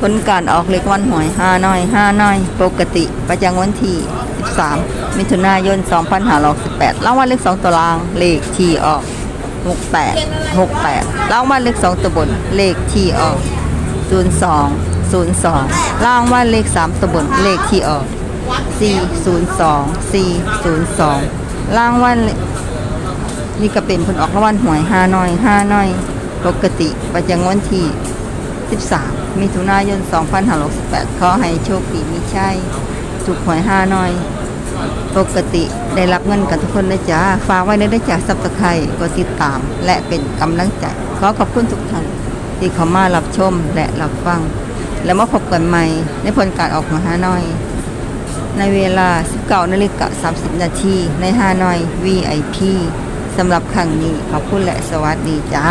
ผลการออกเลขวันหวยห้าน้อยห้าน้อย ปกติ ประจำวันที่ 13 มิถุนายน 2568รางวัลเลข 2 ตัวราง เลขที่ออก 68 68รางวัลเลข 2 ตัวบน เลขที่ออก 02 02รางวัลเลข 3 ตัวบน เลขที่ออก 402 402รางวัลเลนี่ก็เป็นผลออกรางวัลหวยห้าน้อยห้าน้อย ปกติ ประจำวันที่ 13 มิถุนายน 2568ขอให้โชคดีมีชัยถูกหวยห้าน้อย ปกติได้รับเงินกันทุกคนนะจ๊ะฝากไว้ในได้จากซับสไครต์กดติดตาม และเป็นกำลังใจ ขอขอบคุณทุกท่านที่เข้ามารับชมและรับฟัง แล้วมาพบกันใหม่ในผลการออกมาห้าน้อย ในเวลา 19นาฬิกา30 นาทีในห้าน้อย VIP สำหรับครั้งนี้ขอบคุณและสวัสดีจ้า